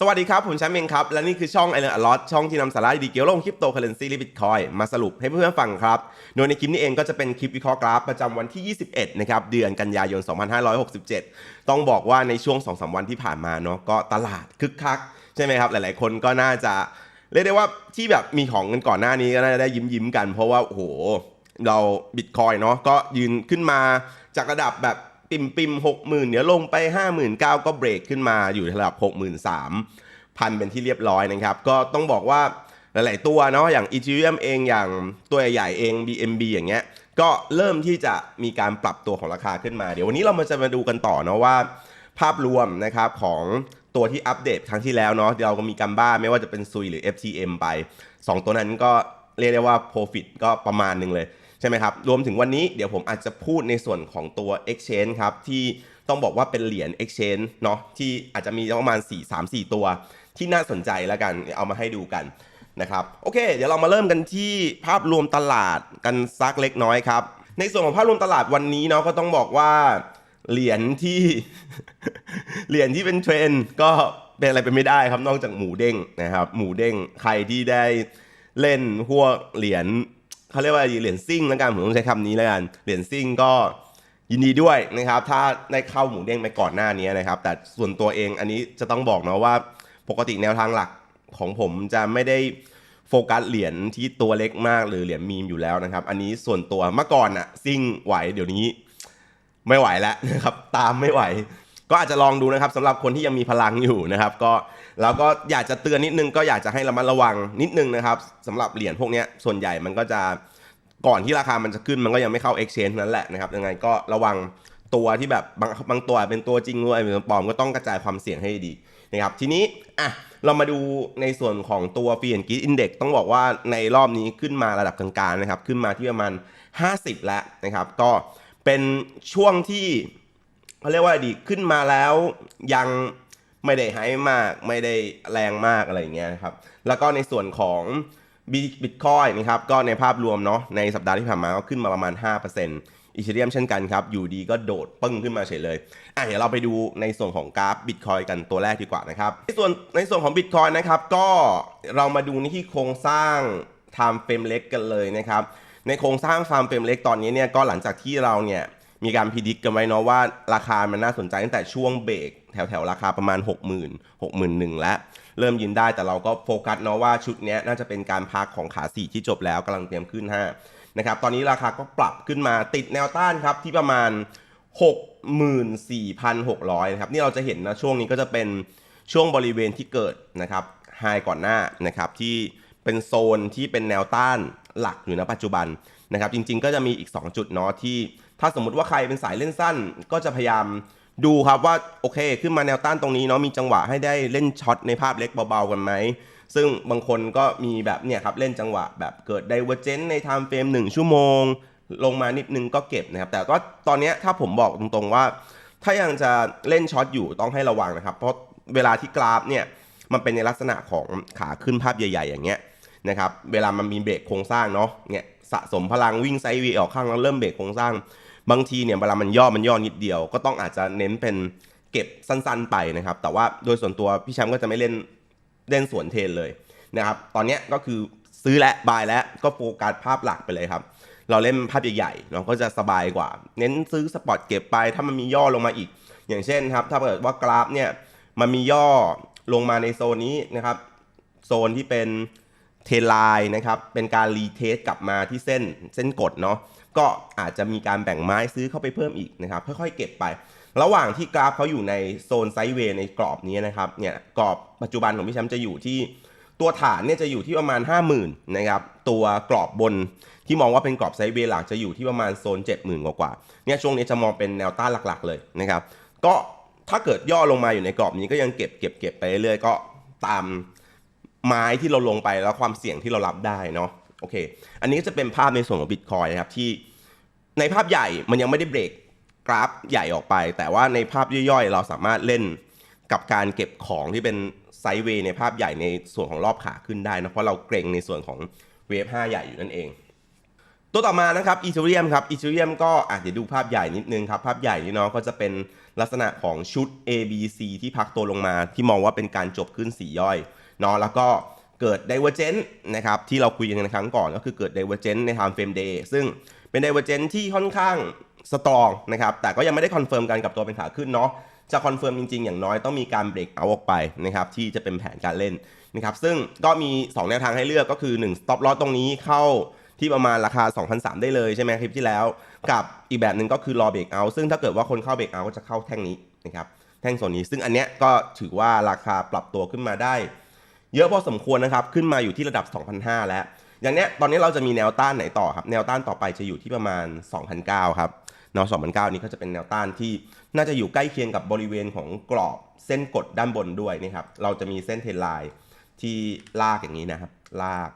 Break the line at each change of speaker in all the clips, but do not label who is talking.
สวัสดีครับ ผมแชมป์เองครับ และนี่คือช่องไอเลนอลอตช่องที่นำสาระดีเกี่ยวกับโลกคริปโตเคอเรนซีและบิตคอยมาสรุปให้เพื่อนๆฟังครับ โดยในคลิปนี้เองก็จะเป็นคลิปวิเคราะห์กราฟประจำวันที่ 21 นะครับ เดือนกันยายน 2567 ต้องบอกว่าในช่วง 2-3 วันที่ผ่านมาเนาะก็ตลาดคึกคัก ใช่ไหมครับ หลายๆ คนก็น่าจะเรียกได้ว่าที่แบบมีของกันก่อนหน้านี้ก็น่าจะได้ยิ้มยิ้มๆกัน เพราะว่าโอ้โหเราบิตคอยเนาะก็ยืนขึ้นมาจากระดับแบบ ปิมปิมหกหมื่นเดี๋ยวลงไปห้าหมื่นเก้าก็เบรกขึ้นมาอยู่ระดับหกหมื่นสามพันเป็นที่เรียบร้อยนะครับ ก็ต้องบอกว่าหลาย ๆ ตัวเนาะอย่าง Ethereum เองอย่างตัวใหญ่เอง BNB อย่างเงี้ยก็เริ่มที่จะมีการปรับตัวของราคาขึ้นมา เดี๋ยววันนี้เรามาจะมาดูกันต่อเนาะว่า ภาพรวมนะครับของตัวที่อัปเดตครั้งที่แล้วเนาะเราก็มีกัมบ้าไม่ว่าจะเป็นซุยหรือ FTM ไป 2 ตัวนั้นก็เรียกได้ว่า Profit ก็ประมาณหนึ่งเลย ใช่ไหมครับ รวมถึงวันนี้เดี๋ยวผมอาจจะพูดในส่วนของตัว Exchange ครับ ที่ต้องบอกว่าเป็นเหรียญ Exchange เนาะที่อาจจะมีประมาณ 4 3 4 ตัว ที่น่าสนใจแล้วกันเอามาให้ดูกันนะครับโอเค เดี๋ยวเรามาเริ่มกันที่ภาพรวมตลาดกันสักเล็กน้อยครับ ในส่วนของภาพรวมตลาดวันนี้เนาะก็ต้องบอกว่าเหรียญที่เหรียญที่เป็นเทรนก็เป็นอะไรเป็นไม่ได้ครับนอกจากหมูเด้งนะครับ หมูเด้งใครที่ได้เล่นพวกเหรียญ เขาเรียกว่าเหรียญซิ่งแล้วกันผมต้องใช้คำนี้แล้วกันเหรียญซิ่งก็ยินดีด้วยนะครับ ถ้าได้เข้าหมูเด้งไปก่อนหน้านี้นะครับ แต่ส่วนตัวเองอันนี้จะต้องบอกเนาะว่าปกติแนวทางหลักของผมจะไม่ได้โฟกัสเหรียญที่ตัวเล็กมากหรือเหรียญมีมอยู่แล้วนะครับ อันนี้ส่วนตัวเมื่อก่อนอะซิ่งไหวเดี๋ยวนี้ ไม่ไหวแล้วนะครับ ตามไม่ไหว ก็อาจจะลองดูนะครับสำหรับคนที่ยังมีพลังอยู่นะครับ ก็แล้วก็อยากจะเตือนนิดนึงก็อยากจะให้ระมัดระวังนิดนึงนะครับสำหรับเหรียญพวกนี้ส่วนใหญ่มันก็จะก่อนที่ราคามันจะขึ้นมันก็ยังไม่เข้า exchange นั่นแหละนะครับยังไงก็ระวังตัวที่แบบบางบางตัวเป็นตัวจริงด้วยเป็นตัวปลอมก็ต้องกระจายความเสี่ยงให้ดีนะครับทีนี้อะเรามาดูในส่วนของตัวฟีนกิอินเด็กต้องบอกว่าในรอบนี้ขึ้นมาระดับกลางๆนะครับ ขึ้นมาที่ประมาณ 50 แล้วนะครับ ก็เป็นช่วงที่ เขาเรียกว่าดีขึ้นมาแล้วยังไม่ได้ไฮมาก ไม่ได้แรงมากอะไรอย่างเงี้ยนะครับ แล้วก็ในส่วนของบิตคอยนะครับก็ในภาพรวมเนาะในสัปดาห์ที่ผ่านมาก็ขึ้นมาประมาณ 5%อีเทเรียมเช่นกันครับ อยู่ดีก็โดดปึ้งขึ้นมาเฉยเลย อะเดี๋ยวเราไปดูในส่วนของกราฟบิตคอยกันตัวแรกดีกว่านะครับ ในส่วนในส่วนของบิตคอยนะครับ ก็เรามาดูในที่โครงสร้าง time frame เล็กกันเลยนะครับ ในโครงสร้าง time frame เล็กตอนนี้เนี่ยก็หลังจากที่เราเนี่ย มีการพิจิตกันไว้เนาะว่าราคามันน่าสนใจตั้งแต่ช่วงเบรกแถวแถวๆราคาประมาณ 6 0 0 0 0 6 1 0 0 0แล้วเริ่มยืนได้แต่เราก็โฟกัสเนาะว่าชุดนี้น่าจะเป็นการพักของขาสี่ที่จบแล้วกำลังเตรียมขึ้นห้านะครับ ตอนนี้ราคาก็ปรับขึ้นมาติดแนวต้านครับที่ประมาณ 64,600นะครับนี่เราจะเห็นนะช่วงนี้ก็จะเป็นช่วงบริเวณที่เกิดนะครับไฮก่อนหน้านะครับที่เป็นโซนที่เป็นแนวต้านหลักอยู่ณปัจจุบันนะครับจริงๆ ก็จะมีอีก 2 จุดเนาะที่ ถ้าสมมุติว่าใครเป็นสายเล่นสั้น ก็จะพยายามดูครับว่าโอเค ขึ้นมาแนวต้านตรงนี้เนาะมีจังหวะให้ได้เล่นช็อตในภาพเล็กเบาๆกันไหมซึ่งบางคนก็มีแบบเนี่ยครับเล่นจังหวะแบบเกิดไดเวอร์เจนในไทม์เฟรม1ชั่วโมง ลงมานิดนึงก็เก็บนะครับ แต่ว่าตอนนี้ถ้าผมบอกตรงๆว่า ถ้ายังจะเล่นช็อตอยู่ต้องให้ระวังนะครับ เพราะเวลาที่กราฟเนี่ยมันเป็นในลักษณะของขาขึ้นภาพใหญ่ ๆ อย่างเงี้ยนะครับเวลามันมีเบรกโครงสร้างเนาะเนี่ยสะสมพลังวิ่งไซด์วย์ออกข้างแล้วเริ่มเบรกโครงสร้าง บางทีเนี่ยเวลามันย่อมันย่อนิดเดียว ก็ต้องอาจจะเน้นเป็นเก็บสั้นๆไปนะครับ แต่ว่าโดยส่วนตัวพี่แชมป์ก็จะไม่เล่นเล่นสวนเทนเลยนะครับ ตอนนี้ก็คือซื้อและบายและก็โฟกัสภาพหลักไปเลยครับ เราเล่นภาพใหญ่ๆเนาก็จะสบายกว่า เน้นซื้อสปอตเก็บไป ถ้ามันมีย่อลงมาอีก อย่างเช่นครับ ถ้าเกิดว่ากราฟเนี่ยมันมีย่อลงมาในโซนนี้นะครับ โซนที่เป็นเทรนไลน์นะครับ เป็นการรีเทสกลับมาที่เส้นเส้นกดเนาะ ก็อาจจะมีการแบ่งไม้ซื้อเข้าไปเพิ่มอีกนะครับค่อยๆเก็บไป ระหว่างที่กราฟเขาอยู่ในโซนไซด์เวย์ในกรอบนี้นะครับเนี่ยกรอบปัจจุบันของพี่แชมป์จะอยู่ที่ตัวฐานเนี่ยจะอยู่ที่ประมาณ 50,000นะครับตัวกรอบบนที่มองว่าเป็นกรอบไซด์เวย์หลักจะอยู่ที่ประมาณโซน 70,000 กว่าๆเนี่ยช่วงนี้จะมองเป็นแนวต้านหลักๆเลยนะครับก็ถ้าเกิดย่อลงมาอยู่ในกรอบนี้ก็ยังเก็บเก็บเก็บไปเรื่อยๆก็ตามไม้ที่เราลงไปแล้วความเสี่ยงที่เรารับได้เนาะโอเค อันนี้ก็จะเป็นภาพในส่วนของบิตคอยนะครับที่ ในภาพใหญ่มันยังไม่ได้เบรกกราฟใหญ่ออกไป แต่ว่าในภาพย่อยๆ เราสามารถเล่นกับการเก็บของที่เป็นไซด์เวย์ในภาพใหญ่ในส่วนของรอบขาขึ้นได้นะเพราะเราเกรงในส่วนของเวฟ5ใหญ่อยู่นั่นเอง ตัวต่อมานะครับอีเทเรียมครับอีเทเรียมก็อะเดี๋ยวดูภาพใหญ่นิดนึงครับ ภาพใหญ่นี่เนาะก็จะเป็นลักษณะของชุด A B C ที่พักตัวลงมา ที่มองว่าเป็นการจบขึ้นสีย่อยเนาะแล้วก็เกิด Divergent นะครับที่เราคุยกันในครั้งก่อนก็คือเกิด Divergent ใน time frame day ซึ่ง เป็น Divergent ที่ค่อนข้างสตรองนะครับ แต่ก็ยังไม่ได้คอนเฟิร์มกันกับตัวเป็นขาขึ้นเนาะ จะคอนเฟิร์มจริงๆ อย่างน้อยต้องมีการเบรกเอาออกไปนะครับที่จะเป็นแผนการเล่นนะครับ ซึ่งก็มี 2 แนวทางให้เลือกก็คือ 1 stop loss ตรงนี้เข้าที่ประมาณราคา 2,003 ได้เลยใช่ไหมคลิปที่แล้ว กับอีกแบบหนึ่งก็คือรอเบรกเอาซึ่งถ้าเกิดว่าคนเข้าเบรกเอาก็จะเข้าแท่งนี้นะครับแท่งโซนนี้ ซึ่งอันเนี้ยก็ถือว่าราคาปรับตัวขึ้นมาได้ เยอะพอสมควรนะครับขึ้นมาอยู่ที่ระดับ2,500แล้ว อย่างเนี้ยตอนนี้เราจะมีแนวต้านไหนต่อครับ แนวต้านต่อไปจะอยู่ที่ประมาณ 2,009ครับแนว2,009นี้ก็จะเป็นแนวต้านที่น่าจะอยู่ใกล้เคียงกับบริเวณของกรอบเส้นกดด้านบนด้วยนะครับเราจะมีเส้นเทรนไลน์ที่ลากอย่างนี้นะครับ ลาก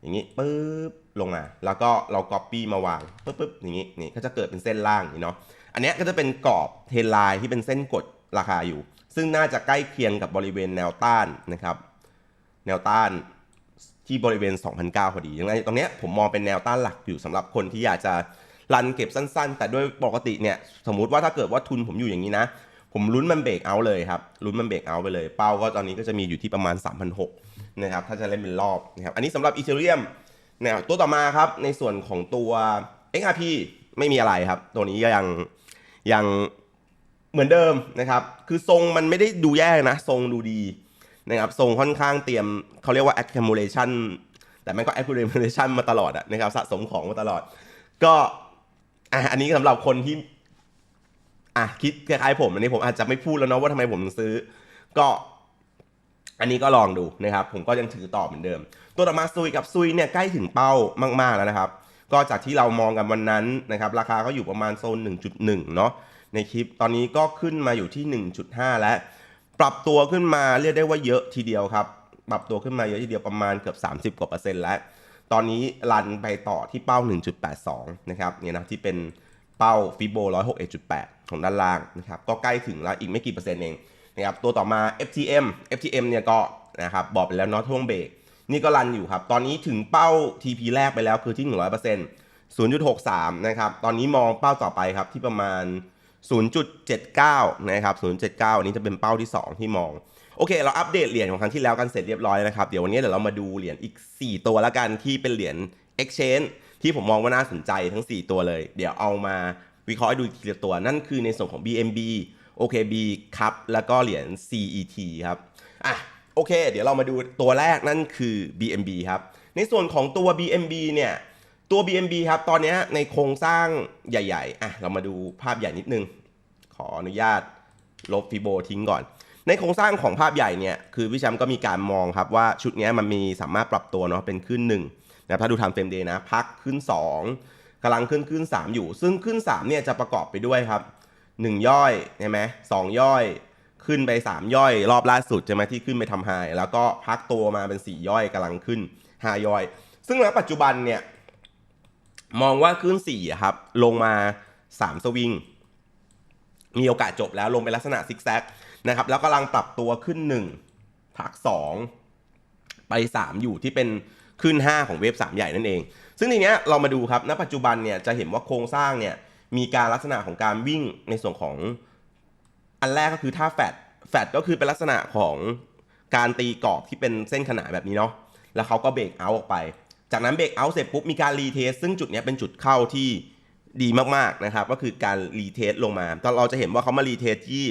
อย่างนี้ปึ๊บลงมา แล้วก็เรา copy มาวางปึ๊บปึ๊บอย่างนี้นี่ก็จะเกิดเป็นเส้นล่างอย่างนี้เนาะอันนี้ก็จะเป็นกรอบเทรนไลน์ที่เป็นเส้นกดราคาอยู่ ซึ่งน่าจะใกล้เคียงกับบริเวณแนวต้านนะครับ แนวต้าน ที่บริเวณ 2,009พอดียังไงตรงเนี้ยผมมองเป็นแนวต้านหลักอยู่สำหรับคนที่อยากจะรันเก็บสั้นๆ แต่ด้วยปกติเนี่ยสมมุติว่าถ้าเกิดว่าทุนผมอยู่อย่างนี้นะ ผมลุ้นมันเบรกเอาเลยครับลุ้นมันเบรกเอาไปเลย เป้าก็ตอนนี้ก็จะมีอยู่ที่ประมาณ 3,600นะครับถ้าจะเล่นเป็นรอบนะครับอันนี้สำหรับอีเทเรียมนะตัวต่อมาครับในส่วนของตัว XRP ไม่มีอะไรครับ ตัวนี้ยังยังเหมือนเดิมนะครับ คือทรงมันไม่ได้ดูแย่นะ ทรงดูดี นะครับทรงค่อนข้างเตรียมเขาเรียกว่า accumulation แต่มันก็ accumulation มาตลอดอะนะครับสะสมของมาตลอด ก็อะอันนี้สำหรับคนที่อะคิดคล้ายๆผมอันนี้ผมอาจจะไม่พูดแล้วเนาะว่าทำไมผมถึงซื้อ ก็อันนี้ก็ลองดูนะครับ ผมก็ยังถือต่อเหมือนเดิม ตัวต่อมาซุยกับซุยเนี่ยใกล้ถึงเป้ามากๆแล้วนะครับ ก็จากที่เรามองกันวันนั้นนะครับ ราคาก็อยู่ประมาณโซน 1.1 เนาะในคลิปตอนนี้ก็ขึ้นมาอยู่ที่ 1.5 แล้ว ปรับตัวขึ้นมาเรียกได้ว่าเยอะทีเดียวครับ ปรับตัวขึ้นมาเยอะทีเดียวประมาณเกือบ 30 กว่าเปอร์เซ็นต์แล้ว ตอนนี้รันไปต่อที่เป้า 1.82 นะครับเนี่ยนะที่เป็นเป้าฟิโบ106.8ของด้านล่างนะครับก็ใกล้ถึงแล้วอีกไม่กี่เปอร์เซ็นต์เองนะครับตัวต่อมา FTM FTM เนี่ยก็นะครับบอกไปแล้วเนาะท่วงเบรกนี่ก็รันอยู่ครับ ตอนนี้ถึงเป้า TP แรกไปแล้วคือที่ 100% 0.63 นะครับ ตอนนี้มองเป้าต่อไปครับที่ประมาณ 0.79 นะครับ 0.79 อันนี้จะเป็นเป้าที่ 2 ที่มอง โอเค เราอัปเดตเหรียญของครั้งที่แล้วกันเสร็จเรียบร้อยนะครับ เดี๋ยววันนี้เดี๋ยวเรามาดูเหรียญอีก 4 ตัวละกันที่เป็นเหรียญ Exchange ที่ผมมองว่าน่าสนใจทั้ง 4 ตัวเลย เดี๋ยวเอามาวิเคราะห์ดูทีละตัว นั่นคือในส่วนของ BMB OKB ครับแล้วก็เหรียญ CET ครับ อะ โอเค เดี๋ยวเรามาดูตัวแรกนั่นคือ BMB ครับ ในส่วนของตัว BMB เนี่ย ตัว BMB ครับ ตอนนี้ในโครงสร้างใหญ่ ๆ อะ เรามาดูภาพใหญ่นิดนึง ขออนุญาตลบฟิโบทิ้งก่อน ในโครงสร้างของภาพใหญ่เนี่ย คือพี่แชมป์ก็มีการมองครับว่าชุดนี้มันมีสามารถปรับตัวเนาะเป็นขึ้น1นะถ้าดูทำเฟรมเดย์นะ พักขึ้น 2กำลังขึ้นขึ้น 3 อยู่ ซึ่งขึ้น3เนี่ยจะประกอบไปด้วยครับ 1 ย่อยใช่ไหมสองย่อย ขึ้นไป 3 ย่อย รอบล่าสุดใช่ไหมที่ขึ้นไปทำไฮแล้วก็พักตัวมาเป็น 4 ย่อยกำลังขึ้น5ย่อย ซึ่งณปัจจุบันเนี่ย มองว่าขึ้น4อะครับ ลงมา3สวิง มีโอกาสจบแล้วลงเป็นลักษณะซิกแซกนะครับ แล้วกำลังปรับตัวขึ้น1พัก2ไป3อยู่ที่เป็นขึ้น 5 ของเวฟ3 ใหญ่นั่นเอง ซึ่งทีเนี้ยเรามาดูครับ ณ ปัจจุบันเนี่ยจะเห็นว่าโครงสร้างเนี่ยมีการลักษณะของการวิ่งในส่วนของอันแรกก็คือท่าแฟดแฟดก็คือเป็นลักษณะของการตีกรอบที่เป็นเส้นขนานแบบนี้เนาะ แล้วเขาก็เบรกเอาออกไป จากนั้นเบรกเอาท์เสร็จปุ๊บมีการรีเทสซึ่งจุดนี้เป็นจุดเข้าที่ดีมากๆนะครับก็คือการรีเทสลงมาตอนเราจะเห็นว่าเขามารีเทสที่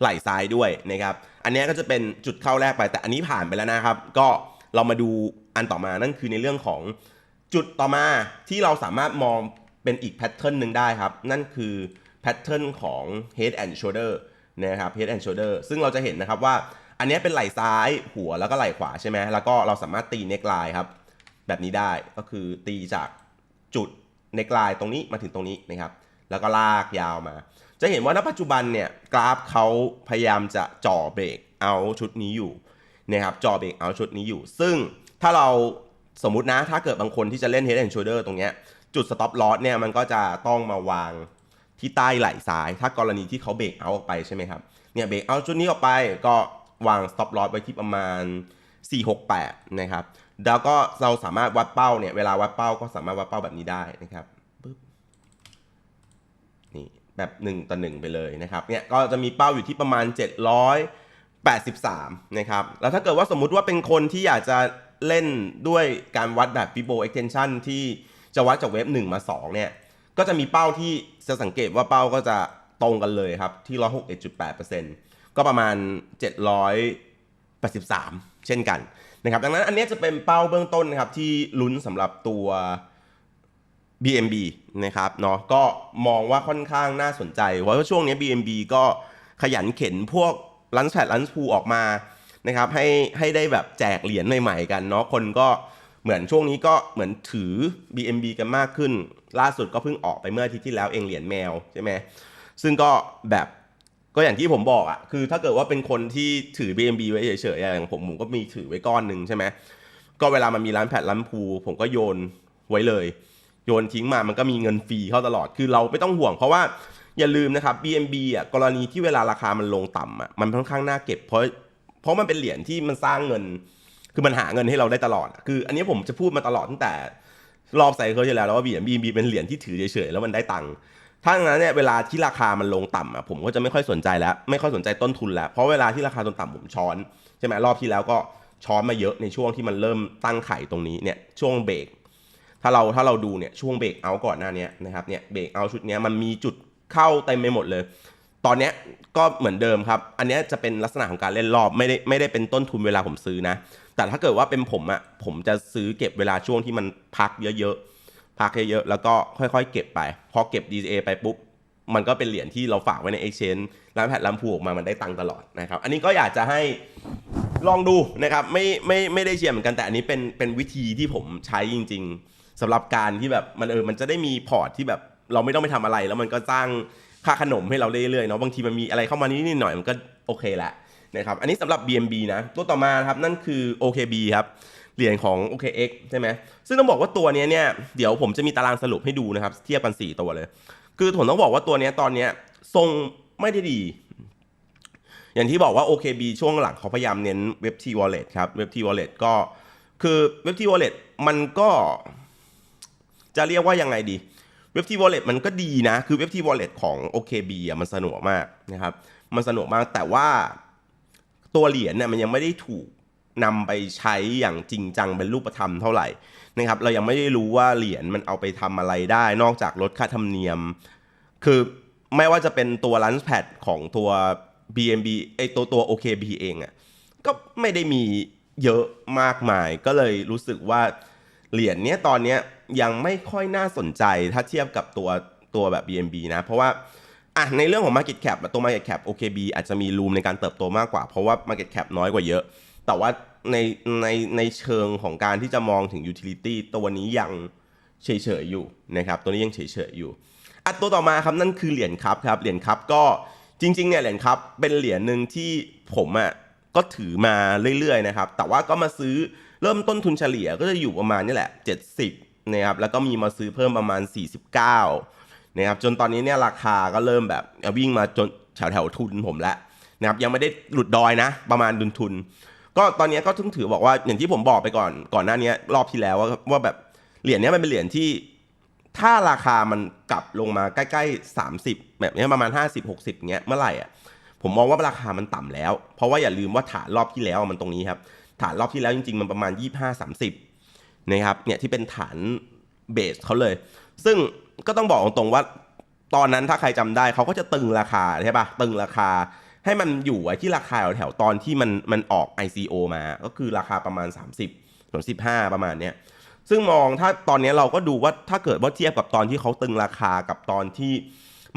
ไหล่ซ้ายด้วยนะครับอันนี้ก็จะเป็นจุดเข้าแรกไปแต่อันนี้ผ่านไปแล้วนะครับ ก็เรามาดูอันต่อมานั่นคือในเรื่องของจุดต่อมาที่เราสามารถมองเป็นอีกแพทเทิร์นหนึ่งได้ครับ นั่นคือแพทเทิร์นของ head and shoulder นะครับ head and shoulder ซึ่งเราจะเห็นนะครับว่าอันนี้เป็นไหล่ซ้ายหัวแล้วก็ไหล่ขวาใช่ไหมแล้วก็เราสามารถตีเน็กไลน์ครับ แบบนี้ได้ก็คือตีจากจุดเน็กลน์ตรงนี้มาถึงตรงนี้นะครับ แล้วก็ลากยาวมา จะเห็นว่าณปัจจุบันเนี่ยกราฟเขาพยายามจะจ่อเบรกเอาชุดนี้อยู่นะครับจ่อเบรกเอาชุดนี้อยู่ ซึ่งถ้าเราสมมุตินะถ้าเกิดบางคนที่จะเล่น head and shoulder ตรงเนี้ยจุด stop loss เนี่ยมันก็จะต้องมาวางที่ใต้ไหล่ซ้าย ถ้ากรณีที่เขาเบรกเอาออกไปใช่ไหมครับเนี่ยเบรกเอาชุดนี้ออกไปก็วาง stop loss ไว้ที่ประมาณ 468 นะครับ แล้วก็เราสามารถวัดเป้าเนี่ย เวลาวัดเป้าก็สามารถวัดเป้าแบบนี้ได้นะครับปึ๊บนี่แบบ1ต่อ1ไปเลยนะครับ เนี่ยก็จะมีเป้าอยู่ที่ประมาณ 783 นะครับ แล้วถ้าเกิดว่าสมมุติว่าเป็นคนที่อยากจะเล่นด้วยการวัดแบบ Fibo extension ที่จะวัดจากเว็บ 1 มา 2 เนี่ย ก็จะมีเป้าที่จะสังเกตว่าเป้าก็จะตรงกันเลยครับ ที่ 161.8%ก็ประมาณ 783 เช่นกัน นะครับดังนั้นอันนี้จะเป็นเป้าเบื้องต้นนะครับที่ลุ้นสำหรับตัว BMB นะครับเนาะก็มองว่าค่อนข้างน่าสนใจเพราะว่าช่วงนี้ BMB ก็ขยันเข็นพวกลันแพดลันพูออกมานะครับให้ให้ได้แบบแจกเหรียญใหม่ๆกันเนาะคนก็เหมือนช่วงนี้ก็เหมือนถือ BMB กันมากขึ้น ล่าสุดก็เพิ่งออกไปเมื่ออาทิตย์ที่แล้วเองเหรียญแมวใช่ไหมซึ่งก็แบบ ก็อย่างที่ผมบอกอะ่ะคือถ้าเกิดว่าเป็นคนที่ถือ BMB ไว้เฉยๆอย่างผมผมก็มีถือไว้ก้อนหนึ่งใช่ไหมก็เวลามันมีร้านแพดร้านพูผมก็โยนไว้เลย โยนทิ้งมามันก็มีเงินฟรีเข้าตลอดคือเราไม่ต้องห่วงเพราะว่าอย่าลืมนะครับ BNB อะกรณีที่เวลาราคามันลงต่ำอะมันค่อนข้างน่าเก็บ เพราะเพราะมันเป็นเหรียญที่มันสร้างเงิน คือมันหาเงินให้เราได้ตลอด คือ อันนี้ผมจะพูดมาตลอดตั้งแต่รอบไซเคิลที่แล้วแล้วว่า BNB เป็นเหรียญที่ถือเฉยๆแล้วมันได้ตังค์ ถ้างั้นเนี่ยเวลาที่ราคามันลงต่ำอะผมก็จะไม่ค่อยสนใจแล้ว ไม่ค่อยสนใจต้นทุนแล้ว เพราะเวลาที่ราคาตนต่ำผมช้อนใช่ไหมรอบที่แล้วก็ช้อนมาเยอะในช่วงที่มันเริ่มตั้งไข่ตรงนี้เนี่ยช่วงเบรกถ้าเราถ้าเราดูเนี่ยช่วงเบรกเอาก่อนหน้านี้นะครับเนี่ยเบรกเอาชุดนี้มันมีจุดเข้าเต็มไปหมดเลย ตอนเนี้ยก็เหมือนเดิมครับ อันนี้จะเป็นลักษณะของการเล่นรอบไม่ได้ไม่ได้เป็นต้นทุนเวลาผมซื้อนะ แต่ถ้าเกิดว่าเป็นผมอะผมจะซื้อเก็บเวลาช่วงที่มันพักเยอะๆ พักเยอะๆแล้วก็ค่อยๆ เก็บไป พอเก็บ DCA ไปปุ๊บ มันก็เป็นเหรียญที่เราฝากไว้ใน Exchange ร้านแพทลำพูออกมามันได้ตังตลอดนะครับ อันนี้ก็อยากจะให้ลองดูนะครับไม่ไม่ไม่ได้เชียร์เหมือนกันแต่อันนี้เป็นเป็นวิธีที่ผมใช้จริง ๆสำหรับการที่แบบมันเออมันจะได้มีพอร์ตที่แบบเราไม่ต้องไปทำอะไร แล้วมันก็สร้างค่าขนมให้เราเรื่อยๆเนาะบางทีมันมีอะไรเข้ามานิดหน่อยมันก็โอเคแหละนะครับอันนี้สำหรับ BNB นะตัวต่อมาครับนั่นคือ OKB ครับ เหรียญของ OKX ใช่ไหมซึ่งต้องบอกว่าตัวนี้เนี่ยเดี๋ยวผมจะมีตารางสรุปให้ดูนะครับ เทียบกัน 4 ตัวเลย คือผมต้องบอกว่าตัวนี้ตอนนี้ทรงไม่ได้ดี อย่างที่บอกว่า OKB ช่วงหลังเขาพยายามเน้น Web T Wallet ครับ Web T Wallet ก็คือ Web T Wallet มันก็จะเรียกว่ายังไงดี Web T Wallet มันก็ดีนะ คือ Web T Wallet ของ OKB อะมันสนุกมากนะครับ มันสนุกมากแต่ว่าตัวเหรียญเนี่ยมันยังไม่ได้ถูก นำไปใช้อย่างจริงจังเป็นรูปธรรมเท่าไหร่นะครับ เรายังไม่ได้รู้ว่าเหรียญมันเอาไปทำอะไรได้ นอกจากลดค่าธรรมเนียม คือไม่ว่าจะเป็นตัว Launchpad ของตัว BNB ไอตัวตัว OKB เองอะ่ะก็ไม่ได้มีเยอะมากมาย ก็เลยรู้สึกว่าเหรียญเนี้ยตอนเนี้ยยังไม่ค่อยน่าสนใจถ้าเทียบกับตัวตัวแบบ BNB นะ เพราะว่าอะในเรื่องของ Market Cap ตัว Market Cap OKB อาจจะมีรูมในการเติบโตมากกว่า เพราะว่า Market Cap น้อยกว่าเยอะ แต่ว่าในในในเชิงของการที่จะมองถึง Utility ตัวนี้ยังเฉยๆอยู่นะครับ ตัวนี้ยังเฉยๆอยู่อันตัวต่อมาครับนั่นคือเหรียญครับครับเหรียญครับก็จริงๆเนี่ยเหรียญครับเป็นเหรียญหนึ่งที่ผมอะก็ถือมาเรื่อยๆนะครับ แต่ว่าก็มาซื้อเริ่มต้นทุนเฉลี่ยก็จะอยู่ประมาณนี่แหละ 70นะครับแล้วก็มีมาซื้อเพิ่มประมาณ 49นะครับจนตอนนี้เนี่ยราคาก็เริ่มแบบวิ่งมาจนแถวแถวทุนผมแล้วนะครับยังไม่ได้หลุดดอยนะ ประมาณดุลทุน ก็ตอนนี้ก็ถึงถือบอกว่าอย่างที่ผมบอกไปก่อนก่อนหน้านี้รอบที่แล้วว่าว่าแบบเหรียญนี้มันเป็นเหรียญที่ ถ้าราคามันกลับลงมาใกล้ๆ 30 แบบนี้ประมาณ 50 60เงี้ยเมื่อไหร่อะผมมองว่าราคามันต่ำแล้ว เพราะว่าอย่าลืมว่าฐานรอบที่แล้วมันตรงนี้ครับ ฐานรอบที่แล้วจริง ๆ มันประมาณ 25 30นะครับเนี่ยที่เป็นฐานเบสเขาเลย ซึ่งก็ต้องบอกตรงๆว่าตอนนั้นถ้าใครจำได้เขาก็จะตึงราคาใช่ปะตึงราคา ให้มันอยู่ไว้ที่ราคาแถวๆตอนที่มันมันออก ICO มา ก็คือราคาประมาณ 30 35 ประมาณเนี้ยซึ่งมองถ้าตอนนี้เราก็ดูว่าถ้าเกิดว่าเทียบกับตอนที่เขาตึงราคากับตอนที่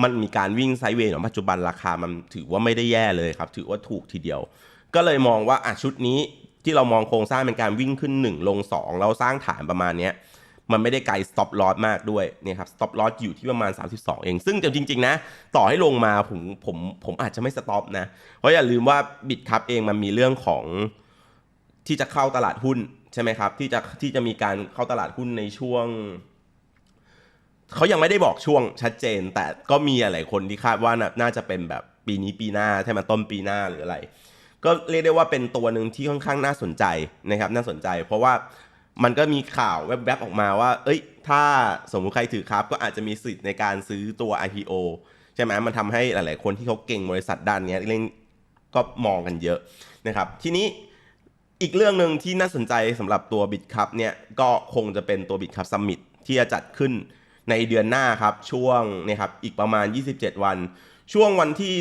มันมีการวิ่งไซด์เวย์ของปัจจุบันราคามันถือว่าไม่ได้แย่เลยครับ ถือว่าถูกทีเดียว ก็เลยมองว่าอะชุดนี้ที่เรามองโครงสร้างเป็นการวิ่งขึ้น 1 ลง 2 แล้วสร้างฐานประมาณเนี้ย มันไม่ได้ไกล stop loss มากด้วยเนี่ยครับ stop loss อยู่ที่ประมาณ 32 เอง ซึ่งจริง ๆ นะ ต่อให้ลงมาผมผมผมอาจจะไม่ stop นะ เพราะอย่าลืมว่าบิตครับเองมันมีเรื่องของที่จะเข้าตลาดหุ้นใช่ไหมครับ ที่จะที่จะมีการเข้าตลาดหุ้นในช่วงเขายังไม่ได้บอกช่วงชัดเจน แต่ก็มีหลายคนที่คาดว่าน่าน่าจะเป็นแบบปีนี้ปีหน้าใช่ไหมต้นปีหน้าหรืออะไร ก็เรียกได้ว่าเป็นตัวหนึ่งที่ค่อนข้างน่าสนใจนะครับ น่าสนใจ เพราะว่า มันก็มีข่าวแวบๆออกมาว่า เอ้ย ถ้าสมมุติใครถือครับก็อาจจะมีสิทธิ์ในการซื้อตัว IPO ใช่ไหมมันทำให้หลายๆคนที่เขาเก่งบริษัทด้านนี้เล่นก็มองกันเยอะนะครับ ทีนี้อีกเรื่องหนึ่งที่น่าสนใจสำหรับตัว b i t c u p เนี่ยก็คงจะเป็นตัว b i t c u p Summit ที่จะจัดขึ้นในเดือนหน้าครับ ช่วงนี่ยครับอีกประมาณ 27 วัน ช่วงวันที่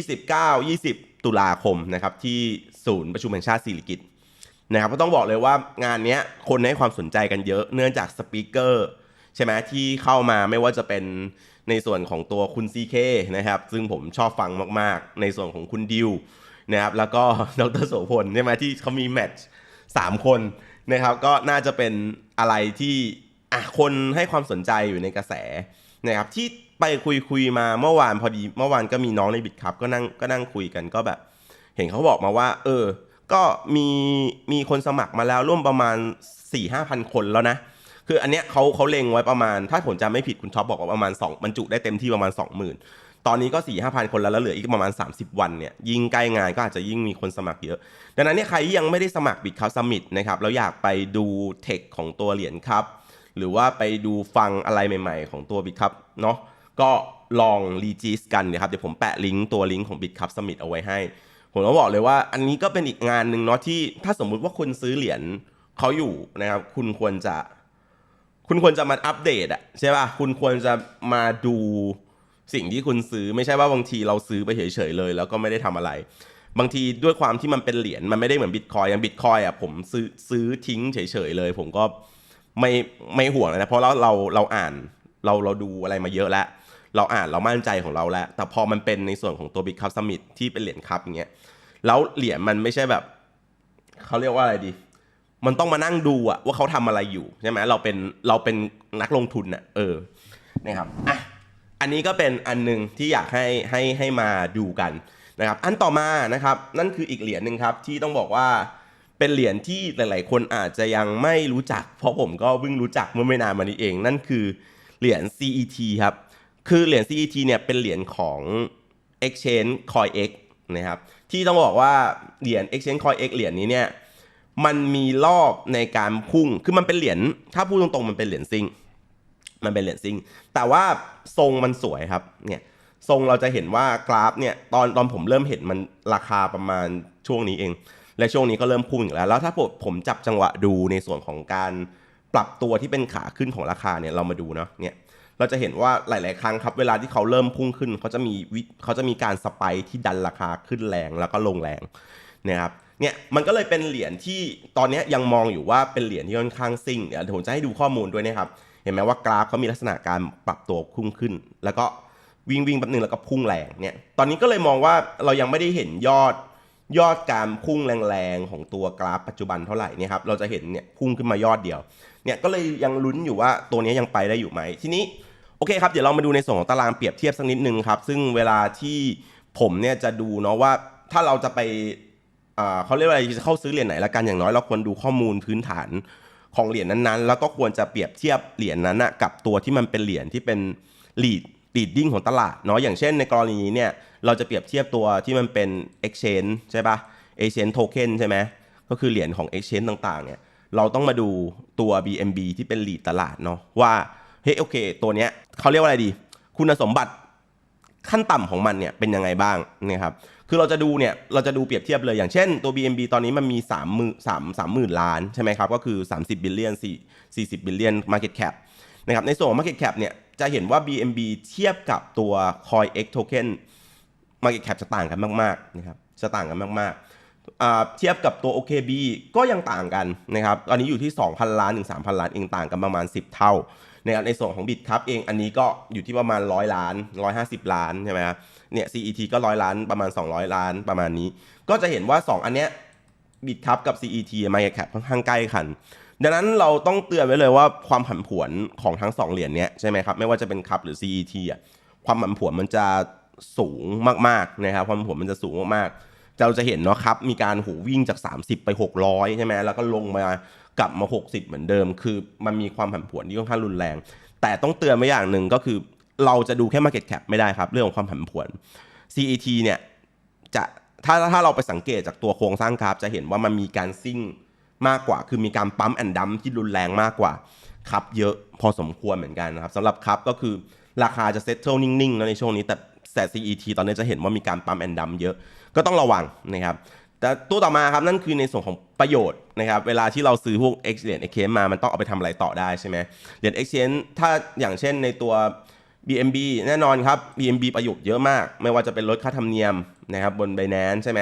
19-20 ตุลาคมนะครับที่ศูนย์ประชุมแห่งชาติสิริกิติ์ นะครับก็ต้องบอกเลยว่างานนี้คนให้ความสนใจกันเยอะเนื่องจากสปีกเกอร์ใช่ไหมที่เข้ามาไม่ว่าจะเป็นในส่วนของตัวคุณ CK นะครับ ซึ่งผมชอบฟังมากๆ ในส่วนของคุณดิวนะครับแล้วก็ดรโสพลใช่ไหมที่เขามีแมตช์สามคนนะครับก็น่าจะเป็นอะไรที่อะคนให้ความสนใจอยู่ในกระแสนะครับที่ไปคุยคุยมาเมื่อวานพอดีเมื่อวานก็มีน้องในบิดครับก็นั่งก็นั่งคุยกันก็แบบ เห็นเขาบอกมาว่า เออ ก็มีมีคนสมัครมาแล้วร่วมประมาณ4ี่ห้าพันคนแล้วนะ คืออันเนี้ยเขาเขาเล็งไว้ประมาณ ถ้าผมจำไม่ผิดคุณท็อปบอกว่าประมาณ2บรรจุได้เต็มที่ประมาณ 20,000 ตอนนี้ก็4ี่ห้าพันคนแล้วแล้วเหลืออีกประมาณ 30 วันเนี่ยยิ่งใกล้งานก็อาจจะยิ่งมีคนสมัครเยอะ ดังนั้นเนี่ยใครยังไม่ได้สมัครบิตคัพสมิธนะครับแล้วอยากไปดูเทคของตัวเหรียญครับหรือว่าไปดูฟังอะไรใหม่ๆ ของตัวบิตคัพเนาะก็ลองรีจิสกันนะครับเดี๋ยวผมแปะลิงก์ตัวลิงก์ของบิตคัพสมิธเอาไว้ให้ ผมต้องบอกเลยว่า อันนี้ก็เป็นอีกงานหนึ่งเนาะที่ถ้าสมมุติว่าคุณซื้อเหรียญเขาอยู่นะครับ คุณควรจะ คุณควรจะมาอัปเดตอะใช่ป่ะคุณควรจะมาดูสิ่งที่คุณซื้อไม่ใช่ว่าบางทีเราซื้อไปเฉยๆเลย แล้วก็ไม่ได้ทำอะไร บางทีด้วยความที่มันเป็นเหรียญมันไม่ได้เหมือนบิตคอยอย่างบิตคอยอะผมซื้อซื้อทิ้งเฉยๆเลย ผมก็ไม่ไม่ห่วงเลยนะเพราะเราเราเราอ่านเราเราดูอะไรมาเยอะแล้ว เราอ่านเรามั่นใจของเราแล้ว แต่พอมันเป็นในส่วนของตัวบิตคัพสมิ t ที่เป็นเหรียญคัพอย่างเงี้ยแล้วเหรียญมันไม่ใช่แบบเขาเรียกว่าอะไรดี มันต้องมานั่งดูอะว่าเขาทำอะไรอยู่ใช่ไหมเราเป็นเราเป็นนักลงทุนอะเออนะครับอะอันนี้ก็เป็นอันหนึ่งที่อยากให้ให้ให้มาดูกันนะครับ อันต่อมานะครับ นั่นคืออีกเหรียญหนึ่งครับที่ต้องบอกว่าเป็นเหรียญที่หลาย ๆ คนอาจจะยังไม่รู้จัก เพราะผมก็เพิ่งรู้จักเมื่อไม่นานมานี้เอง นั่นคือเหรียญ CET ครับ คือเหรียญ CET เนี่ยเป็นเหรียญของ Exchange Coin X นะครับ ที่ต้องบอกว่าเหรียญ Exchange Coin X เหรียญนี้เนี่ย มันมีรอบในการพุ่ง คือมันเป็นเหรียญ ถ้าพูดตรงๆ มันเป็นเหรียญซิง มันเป็นเหรียญซิง แต่ว่าทรงมันสวยครับ เนี่ย ทรงเราจะเห็นว่ากราฟเนี่ย ตอนตอนผมเริ่มเห็นมันราคาประมาณช่วงนี้เอง และช่วงนี้ก็เริ่มพุ่งอีกแล้ว แล้วถ้าผมผมจับจังหวะดูในส่วนของการปรับตัวที่เป็นขาขึ้นของราคาเนี่ย เรามาดูเนาะ เนี่ย เราจะเห็นว่าหลาย ๆ ครั้งครับ เวลาที่เขาเริ่มพุ่งขึ้นเขาจะมีวิเขาจะมีการสไปคที่ดันราคาขึ้นแรงแล้วก็ลงแรงนะครับเนี่ยมันก็เลยเป็นเหรียญที่ตอนนี้ยังมองอยู่ว่าเป็นเหรียญที่ค่อนข้างซิ่งเดี๋ยวผมจะให้ดูข้อมูลด้วยนะครับเห็นไหมว่ากราฟเขามีลักษณะการปรับตัวพุ่งขึ้น แล้วก็วิ่งวิ่งแป๊บนึงแล้วก็พุ่งแรงเนี่ยตอนนี้ก็เลยมองว่าเรายังไม่ได้เห็นยอดยอดการพุ่งแรงๆของตัวกราฟปัจจุบันเท่าไหร่นี่ครับเราจะเห็นเนี่ยพุ่งขึ้นมายอดเดียวเนี่ยก็เลยยังลุ้นอยู่ว่าตัวนี้ยังไปได้อยู่ไหมทีนี้ โอเคครับ เดี๋ยวเรามาดูในส่วนของตารางเปรียบเทียบสักนิดนึงครับ ซึ่งเวลาที่ผมเนี่ยจะดูเนาะว่าถ้าเราจะไปเขาเรียกว่าอะไรจะเข้าซื้อเหรียญไหนละกันอย่างน้อยเราควรดูข้อมูลพื้นฐานของเหรียญนั้นๆ แล้วก็ควรจะเปรียบเทียบเหรียญนั้นนะกับตัวที่มันเป็นเหรียญที่เป็น lead leading ของตลาดเนาะอย่างเช่นในกรณีนี้เนี่ยเราจะเปรียบเทียบตัวที่มันเป็น exchange ใช่ปะ exchange token ใช่ไหมก็คือเหรียญของ exchange ต่างๆเนี่ยเราต้องมาดูตัว BNB ที่เป็น lead ตลาดเนาะว่า เฮ้ยโอเค ตัวเนี้ยเขาเรียกว่าอะไรดี คุณสมบัติขั้นต่ำของมันเนี่ยเป็นยังไงบ้างเนี่ยครับคือเราจะดูเนี่ยเราจะดูเปรียบเทียบเลยอย่างเช่นตัว BNB ตอนนี้มันมี3มือ3 3หมื่นล้านใช่ไหมครับก็คือ 30 บิลเลียน4 40 บิลเลียน market cap นะครับในส่วนของ market cap เนี่ยจะเห็นว่า BNB เทียบกับตัว Coin X token market cap จะต่างกันมากๆนะครับจะต่างกันมากๆเทียบกับตัว OKB ก็ยังต่างกันนะครับตอนนี้อยู่ที่ 2,000 ล้านถึง3,000 ล้านเองต่างกันประมาณ 10 เท่า นะครับในส่วนของบิตครับเองอันนี้ก็อยู่ที่ประมาณ 100 ล้าน 150 ล้านใช่ไหมครับเนี่ย CET ก็100ล้านประมาณ 200 ล้านประมาณนี้ ก็จะเห็นว่า 2 อันเนี้ยบิตครับกับ CET market cap ค่อนข้างใกล้กันดังนั้นเราต้องเตือนไว้เลยว่าความผันผวนของทั้ง 2 เหรียญเนี้ยใช่ไหมครับไม่ว่าจะเป็นคัพหรือ CET อะความผันผวนมันจะสูงมากๆนะครับความผันผวนมันจะสูงมากๆเราจะเห็นเนาะครับมีการหูวิ่งจาก 30 ไป 600 ใช่ไหมแล้วก็ลงมา กลับมา 60 เหมือนเดิม คือมันมีความผันผวนที่ค่อนข้างรุนแรง แต่ต้องเตือนไว้อย่างหนึ่งก็คือเราจะดูแค่ Market Cap ไม่ได้ครับ เรื่องของความผันผวน CET เนี่ยจะถ้าถ้าเราไปสังเกตจากตัวโครงสร้างกราฟจะเห็นว่ามันมีการซิ่งมากกว่า คือมีการปั๊มแอนดัมที่รุนแรงมากกว่าครับเยอะพอสมควรเหมือนกันนะครับสำหรับครับก็คือราคาจะเซ็ตเทิลนิ่งๆแล้วในช่วงนี้แต่แต่ CET ตอนนี้จะเห็นว่ามีการปั๊มแอนดัมเยอะก็ต้องระวังนะครับ แต่ตัวต่อมาครับนั่นคือในส่วนของประโยชน์นะครับเวลาที่เราซื้อพวก X เหรียญ Exchange มามันต้องเอาไปทำอะไรต่อได้ใช่ไหมเหรียญ Exchange ถ้าอย่างเช่นในตัว BNB แน่นอนครับ BNB ประโยชน์เยอะมาก ไม่ว่าจะเป็นลดค่าธรรมเนียมนะครับบน Binance ใช่ไหม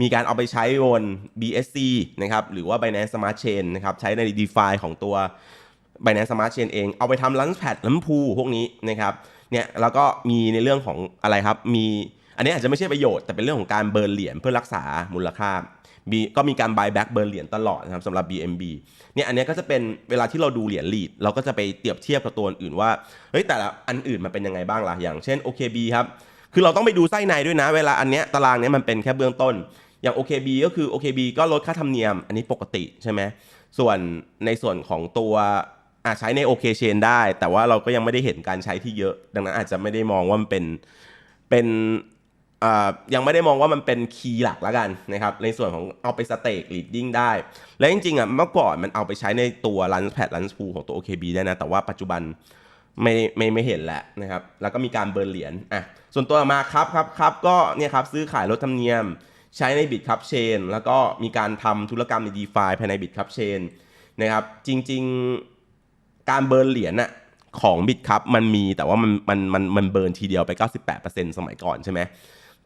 มีการเอาไปใช้บน BSC นะครับหรือว่า Binance Smart Chain นะครับใช้ใน DeFi ของตัว Binance Smart Chain เอง เอาไปทำ Launchpad ลัมพูพวกนี้นะครับเนี่ยแล้วก็มีในเรื่องของอะไรครับมี อันนี้อาจจะไม่ใช่ประโยชน์แต่เป็นเรื่องของการเบิร์นเหรียญเพื่อรักษามูลค่ามีก็มีการ buy back เบิร์นเหรียญตลอดนะครับสำหรับ BNB เนี่ยอันนี้ก็จะเป็นเวลาที่เราดูเหรียญ lead เราก็จะไปเปรียบเทียบกับตัวอื่นว่าเฮ้ยแต่ละอันอื่นมันเป็นยังไงบ้างล่ะอย่างเช่น OKB ครับคือเราต้องไปดูไส้ในด้วยนะ เวลาอันเนี้ยตารางเนี้ยมันเป็นแค่เบื้องต้น อย่าง OKB ก็คือ OKB ก็ลดค่าธรรมเนียม อันนี้ปกติใช่ไหมส่วนในส่วนของตัวอาใช้ใน OK Chain ได้ แต่ว่าเราก็ยังไม่ได้เห็นการใช้ที่เยอะ ดังนั้นอาจจะไม่ได้มองว่ามันเป็นเป็น ยังไม่ได้มองว่ามันเป็นคีย์หลักแล้วกันนะครับ ในส่วนของเอาไปสเต็กลีดดิ้งได้ และจริงๆอะเมื่อก่อนมันเอาไปใช้ในตัวลันแพดลันพูของตัว OKB ได้นะ แต่ว่าปัจจุบันไม่ไม่ไม่เห็นแล้วนะครับ แล้วก็มีการเบิร์นเหรียญอะส่วนตัวมาครับครับครับก็เนี่ยครับซื้อขายลดธรรมเนียม ใช้ในบิตครับเชนแล้วก็มีการทำธุรกรรมใน d e f าภายในบิตครับเชนนะครับ จริง ๆการเบิร์นเหรียญน่ะของบิตครับมันมีแต่ว่ามันมันมันมันเบิร์นทีเดียวไป 98%สมัยก่อนใช่ไหม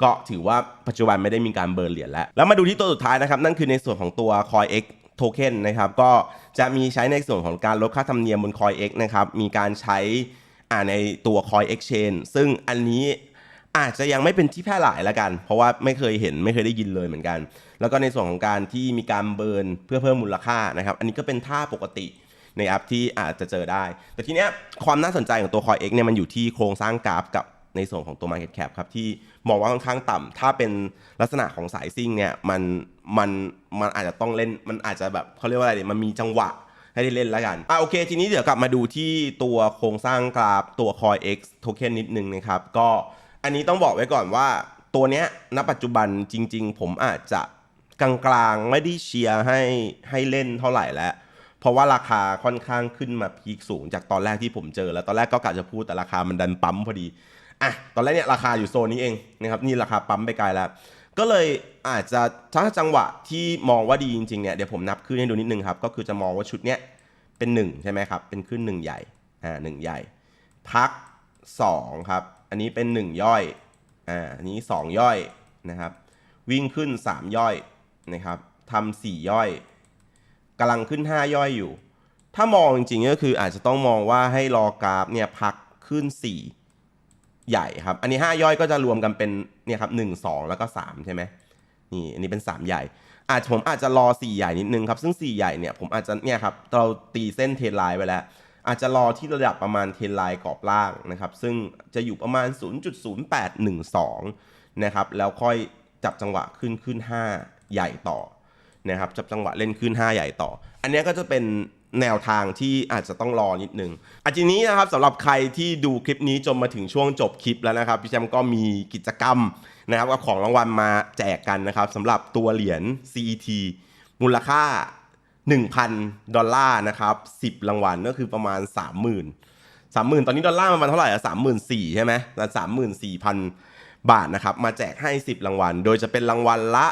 ก็ถือว่าปัจจุบันไม่ได้มีการเบิร์นเหรียญแล้ว แล้วมาดูที่ตัวสุดท้ายนะครับ นั่นคือในส่วนของตัว Coin X Token นะครับ ก็จะมีใช้ในส่วนของการลดค่าธรรมเนียมบน Coin X นะครับ มีการใช้ในตัว Coin Exchange ซึ่งอันนี้อาจจะยังไม่เป็นที่แพร่หลายแล้วกัน เพราะว่าไม่เคยเห็นไม่เคยได้ยินเลยเหมือนกัน แล้วก็ในส่วนของการที่มีการเบิร์นเพื่อเพิ่มมูลค่านะครับ อันนี้ก็เป็นท่าปกติในแอปที่อาจจะเจอได้ แต่ทีเนี้ยความน่าสนใจของตัว Coin X เนี่ยมันอยู่ที่โครงสร้างกราฟกับ ในส่วนของตัว Market Cap ครับที่มองว่าค่อนข้างต่ำถ้าเป็นลักษณะของสายซิ่งเนี่ยมันมันมันอาจจะต้องเล่นมันอาจจะแบบเขาเรียกว่าอะไรดีมันมีจังหวะให้ได้เล่นแล้วกันอะโอเค ทีนี้เดี๋ยวกลับมาดูที่ตัวโครงสร้างกราฟตัว Coin X Token นิดนึงนะครับ ก็อันนี้ต้องบอกไว้ก่อนว่าตัวเนี้ยณปัจจุบันจริง ๆ ผมอาจจะกลางๆไม่ได้เชียร์ให้ให้เล่นเท่าไหร่แล้วเพราะว่าราคาค่อนข้างขึ้นมาพีคสูงจากตอนแรกที่ผมเจอ แล้วตอนแรกก็กะจะพูดแต่ราคามันดันปั๊มพอดี อะตอนแรกเนี่ยราคาอยู่โซนนี้เองนะครับนี่ราคาปั๊มไปไกลแล้ว ก็เลยอาจจะถ้าจังหวะที่มองว่าดีจริงๆเนี่ยเดี๋ยวผมนับขึ้นให้ดูนิดนึงครับก็คือจะมองว่าชุดเนี้ยเป็น 1 ใช่ไหมครับ เป็นขึ้น 1 ใหญ่อ่าหนึ่งใหญ่ พัก 2 ครับ อันนี้เป็น 1 ย่อยอ่าอันนี้ 2 ย่อยนะครับ วิ่งขึ้น 3 ย่อยนะครับทำ4ย่อยกำลังขึ้น 5 ย่อยอยู่ ถ้ามองจริงๆก็คืออาจจะต้องมองว่าให้รอกราฟเนี่ยพักขึ้น 4 ใหญ่ครับ อันนี้ 5 ย่อยก็จะรวมกันเป็นเนี่ยครับ1 2แล้วก็ 3 ใช่ไหมนี่อันนี้เป็น 3 ใหญ่ อาจผมอาจจะรอ 4 ใหญ่นิดนึงครับ ซึ่ง 4 ใหญ่เนี่ยผมอาจจะเนี่ยครับเราตีเส้นเทรนไลน์ไว้แล้ว อาจจะรอที่ระดับประมาณเทรนไลน์กรอบล่างนะครับ ซึ่งจะอยู่ประมาณ 0.0812 นะครับ แล้วค่อยจับจังหวะขึ้นขึ้น 5 ใหญ่ต่อนะครับจับจังหวะเล่นขึ้น 5 ใหญ่ต่อ อันนี้ก็จะเป็น แนวทางที่อาจจะต้องรอนิดนึงอาทีนี้นะครับสำหรับใครที่ดูคลิปนี้จนมาถึงช่วงจบคลิปแล้วนะครับพี่แชมป์ก็มีกิจกรรมนะครับเอาของรางวัลมาแจกกันนะครับสำหรับตัวเหรียญ CET มูลค่า 1,000 ดอลลาร์นะครับ10 รางวัลก็คือประมาณ 30,000 30,000 ตอนนี้ดอลลาร์มันเท่าไหร่อะ34,000ใช่ไหมแล้ว34,000บาทนะครับมาแจกให้ 10 รางวัล โดยจะเป็นรางวัลละ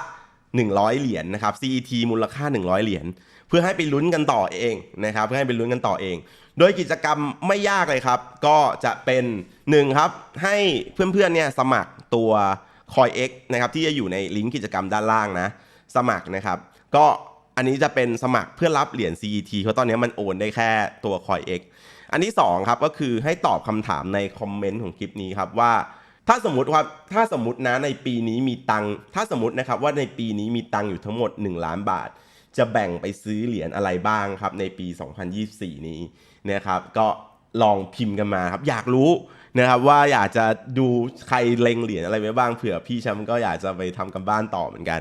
100 เหรียญนะครับ CET มูลค่า 100 เหรียญ เพื่อให้ไปลุ้นกันต่อเองนะครับ เพื่อให้ไปลุ้นกันต่อเอง โดยกิจกรรมไม่ยากเลยครับ ก็จะเป็น1ครับให้เพื่อนๆเนี่ยสมัครตัว Coin X นะครับที่จะอยู่ในลิงก์กิจกรรมด้านล่างนะ สมัครนะครับ ก็อันนี้จะเป็นสมัครเพื่อรับเหรียญ CET เพราะตอนนี้มันโอนได้แค่ตัว Coin X อันที่2ครับก็คือให้ตอบคำถามในคอมเมนต์ของคลิปนี้ครับว่าถ้าสมมติว่าถ้าสมมตินะในปีนี้มีตังถ้าสมมตินะครับว่าในปีนี้มีตังอยู่ทั้งหมด 1 ล้านบาท จะแบ่งไปซื้อเหรียญอะไรบ้างครับในปี 2024 นี้นะครับก็ลองพิมพ์กันมาครับ อยากรู้นะครับว่าอยากจะดูใครเล็งเหรียญอะไรไว้บ้างเผื่อพี่แชมป์ก็อยากจะไปทำกันบ้านต่อเหมือนกัน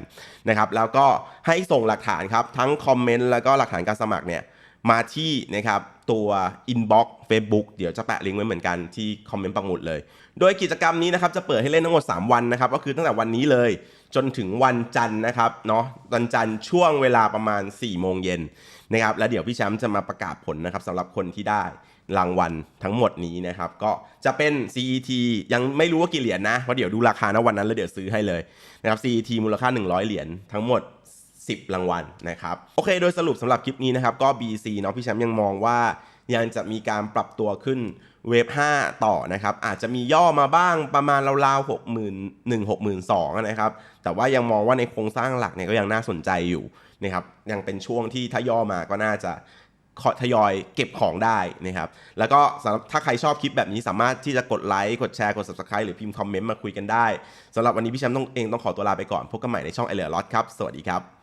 นะครับแล้วก็ให้ส่งหลักฐานครับ ทั้งคอมเมนต์แล้วก็หลักฐานการสมัครเนี่ยมาที่นะครับตัว inbox Facebook เดี๋ยวจะแปะลิงก์ไว้เหมือนกันที่คอมเมนต์ปังหมุดเลย โดยกิจกรรมนี้นะครับจะเปิดให้เล่นทั้งหมด 3 วันนะครับก็คือตั้งแต่วันนี้เลย จนถึงวันจันทร์นะครับเนาะวันจันทร์ช่วงเวลาประมาณ4โมงเย็นนะครับแล้วเดี๋ยวพี่แชมป์จะมาประกาศผลนะครับสำหรับคนที่ได้รางวัลทั้งหมดนี้นะครับ ก็จะเป็น CET ยังไม่รู้ว่ากี่เหรียญนะเพราะเดี๋ยวดูราคาณวันนั้นแล้วเดี๋ยวซื้อให้เลยนะครับ CET มูลค่า 100 เหรียญทั้งหมด 10 รางวัลนะครับโอเคโดยสรุปสำหรับคลิปนี้นะครับก็ BC เนาะพี่แชมป์ยังมองว่ายังจะมีการปรับตัวขึ้นเวฟ5ต่อนะครับอาจจะมีย่อมาบ้างประมาณราวๆ6 1 0 0 0 6 2 0 0นะครับแต่ว่ายังมองว่าในโครงสร้างหลักเนี่ยก็ยังน่าสนใจอยู่นะครับยังเป็นช่วงที่ถ้าย่อมาก็น่าจะขอทยอยเก็บของได้นะครับ แล้วก็สำหรับถ้าใครชอบคลิปแบบนี้สามารถที่จะกดไลค์กดแชร์กด subscribe หรือพิมพ์คอมเมนต์มาคุยกันได้สำหรับวันนี้พี่แชมป์ต้องเองต้องขอตัวลาไปก่อนพบกันใหม่ในช่องไอเหลือลอตครับ สวัสดีครับ